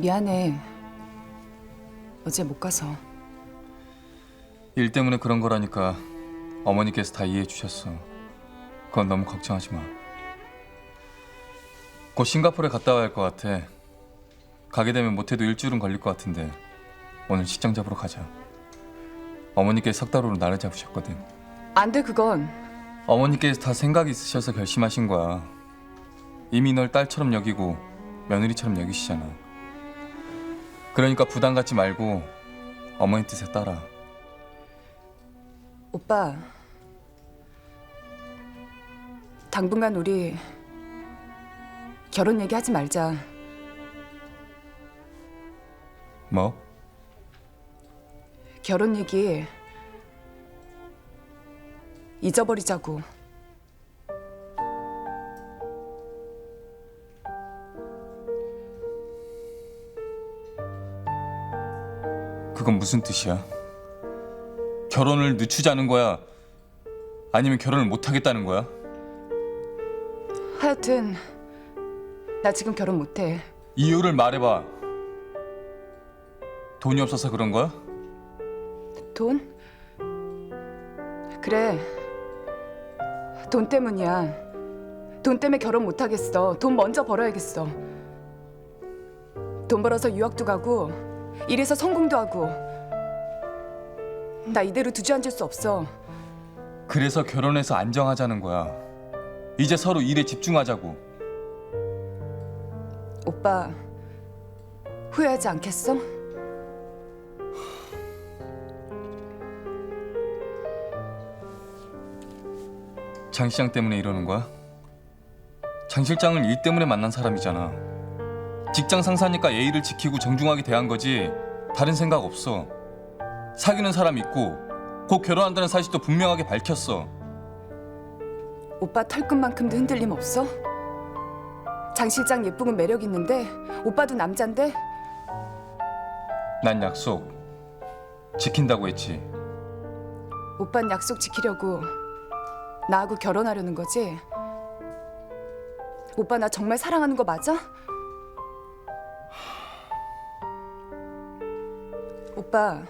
미안해. 어제 못 가서. 일 때문에 그런 거라니까 어머니께서 다 이해해 주셨어. 그건 너무 걱정하지 마. 곧 싱가포르에 갔다 와야 할 것 같아. 가게 되면 못해도 일주일은 걸릴 것 같은데 오늘 식장 잡으러 가자. 어머니께서 석 달호로 나를 잡으셨거든. 안 돼 그건. 어머니께서 다 생각이 있으셔서 결심하신 거야. 이미 널 딸처럼 여기고 며느리처럼 여기시잖아. 그러니까 부담 갖지 말고 어머니 뜻에 따라. 오빠. 당분간 우리 결혼 얘기하지 말자. 뭐? 결혼 얘기 잊어버리자고. 그건 무슨 뜻이야? 결혼을 늦추자는 거야? 아니면 결혼을 못 하겠다는 거야? 하여튼 나 지금 결혼 못 해. 이유를 말해봐. 돈이 없어서 그런 거야? 돈? 그래. 돈 때문이야. 돈 때문에 결혼 못 하겠어. 돈 먼저 벌어야겠어. 돈 벌어서 유학도 가고 일해서 성공도 하고. 나 이대로 두주앉을 수 없어. 그래서 결혼해서 안정하자는 거야. 이제 서로 일에 집중하자고. 오빠 후회하지 않겠어? 장 시장 때문에 이러는 거야? 장 실장은 일 때문에 만난 사람이잖아. 직장 상사니까 예의를 지키고 정중하게 대한 거지. 다른 생각 없어. 사귀는 사람 있고 곧 결혼한다는 사실도 분명하게 밝혔어. 오빠 털끝만큼도 흔들림 없어? 장 실장 예쁘고 매력 있는데 오빠도 남잔데 난 약속 지킨다고 했지. 오빤 약속 지키려고 나하고 결혼하려는 거지? 오빠 나 정말 사랑하는 거 맞아? 오빠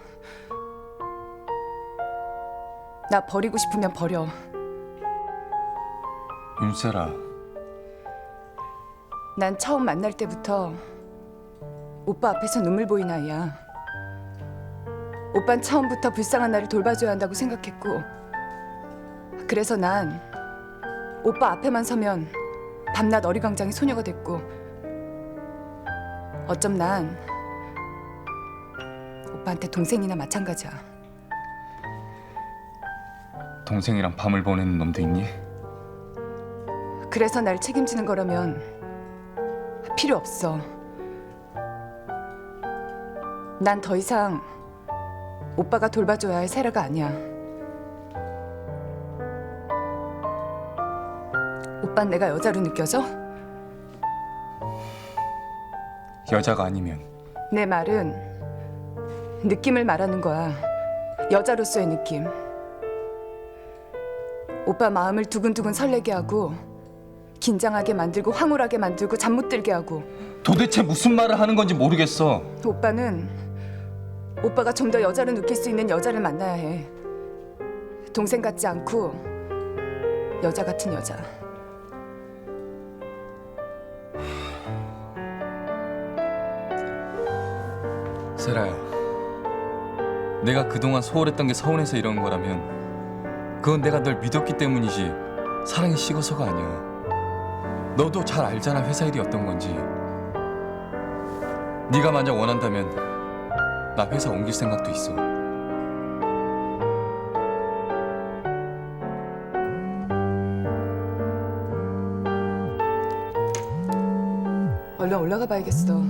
나 버리고 싶으면 버려. 윤세라, 난 처음 만날 때부터 오빠 앞에서 눈물 보인 아이야. 오빤 처음부터 불쌍한 나를 돌봐줘야 한다고 생각했고 그래서 난 오빠 앞에만 서면 밤낮 어리광장의 소녀가 됐고 어쩜 난 오빠한테 동생이나 마찬가지야 동생이랑 밤을 보내는 놈도 있니? 그래서 날 책임지는 거라면 필요 없어 난 더 이상 오빠가 돌봐줘야 할 세라가 아니야 오빤 내가 여자로 느껴져? 여자가 아니면 내 말은 느낌을 말하는 거야. 여자로서의 느낌. 오빠 마음을 두근두근 설레게 하고 긴장하게 만들고 황홀하게 만들고 잠 못 들게 하고 도대체 무슨 말을 하는 건지 모르겠어. 오빠는 오빠가 좀 더 여자로 느낄 수 있는 여자를 만나야 해. 동생 같지 않고 여자 같은 여자. 세라야, 내가 그동안 소홀했던 게 서운해서 이런 거라면 그건 내가 널 믿었기 때문이지 사랑이 식어서가 아니야. 너도 잘 알잖아 회사 일이 어떤 건지. 네가 만약 원한다면 나 회사 옮길 생각도 있어. 얼른 올라가 봐야겠어.